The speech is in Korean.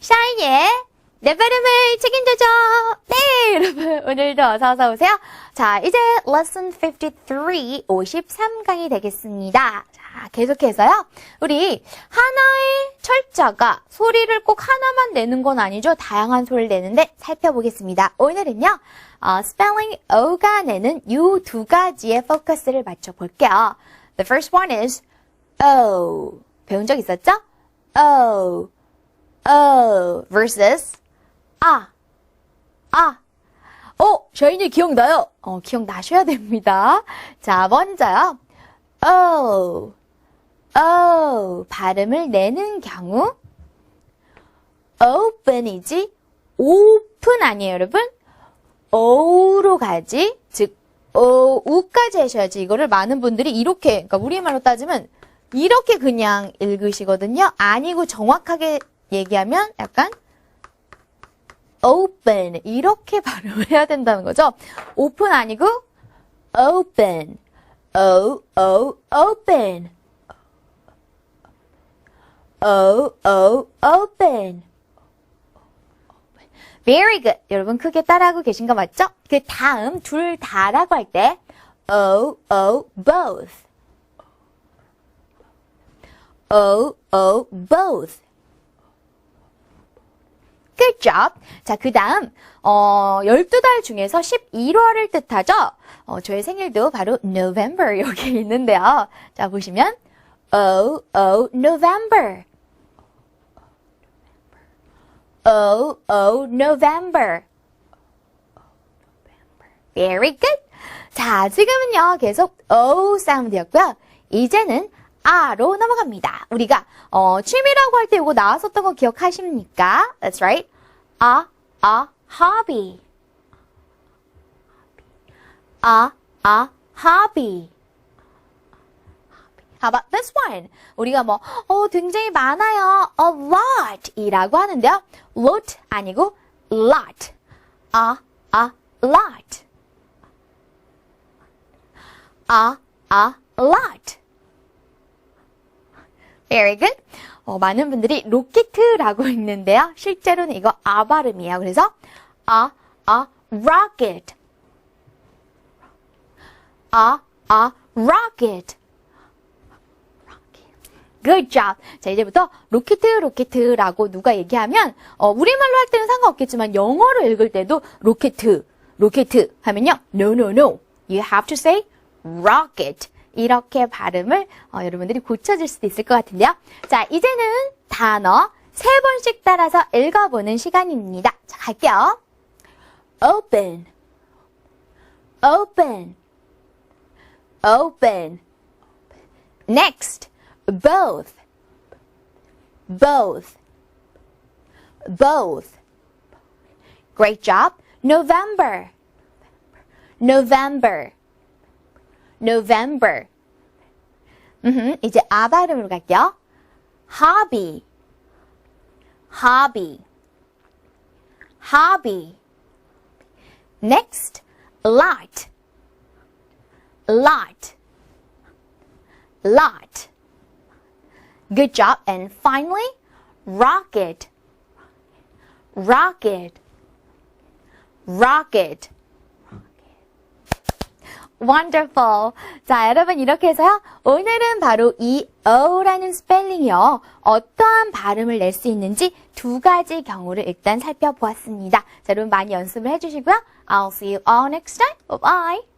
샤이의 내 발음을 책임져줘. 네, 여러분. 오늘도 어서 오세요. 자, 이제 lesson 53, 53강이 되겠습니다. 자, 계속해서요. 우리 하나의 철자가 소리를 꼭 하나만 내는 건 아니죠. 다양한 소리를 내는데 살펴보겠습니다. 오늘은요. 어, spelling O가 내는 이 두 가지의 포커스를 맞춰볼게요. The first one is O. 배운 적 있었죠? O. O versus 아, 아. 어, 샤이니 기억나요? 어, 기억나셔야 됩니다. 자, 먼저요. O, O. 발음을 내는 경우. open이지, open 아니에요, 여러분? O로 가지, 즉, O, U까지 하셔야지. 이거를 많은 분들이 이렇게, 그러니까 우리말로 따지면 이렇게 그냥 읽으시거든요. 아니고 정확하게 얘기하면 약간 open 이렇게 발음을 해야 된다는 거죠. open 아니고 open, o o open, o o open. Very good. 여러분 크게 따라하고 계신 거 맞죠? 그 다음 둘 다라고 할 때 o o both, o o both. Good job. 자, 그 다음, 어, 12달 중에서 11월을 뜻하죠? 어, 저의 생일도 바로 November 여기 있는데요. 자, 보시면, Oh, oh, November. Oh, oh, November. Very good. 자, 지금은요, 계속 O 사운드였고요. 이제는 아로 넘어갑니다. 우리가 어, 취미라고 할 때 이거 나왔었던 거 기억하십니까? That's right. 아, 아, hobby. 아, 아, hobby. How about this one? 우리가 뭐, 어, 굉장히 많아요. A lot 이라고 하는데요. lot 아니고 lot. 아, 아, lot. 아, 아, lot. Very good. 어, 많은 분들이 로켓이라고 읽는데요. 실제로는 이거 아 발음이에요. 그래서 아, 아, rocket. 아, 아, rocket. Good job. 자, 이제부터 로켓, 로켓이라고 누가 얘기하면, 어, 우리말로 할 때는 상관없겠지만, 영어로 읽을 때도 로켓, 로켓 하면요. No, no, no. You have to say rocket. 이렇게 발음을 어, 여러분들이 고쳐줄 수도 있을 것 같은데요. 자, 이제는 단어 세 번씩 따라서 읽어보는 시간입니다. 자, 갈게요. open, open, open. Next, both, both, both. Great job. November, November. November. 음, 이제 아 발음으로 갈게요. hobby, hobby, hobby. Next, lot, lot, lot. Good job. And finally, rocket, rocket, rocket. Wonderful. 자, 여러분 이렇게 해서요. 오늘은 바로 이 O라는 스펠링이요. 어떠한 발음을 낼 수 있는지 두 가지 경우를 일단 살펴보았습니다. 자, 여러분 많이 연습을 해주시고요. I'll see you all next time. Bye bye.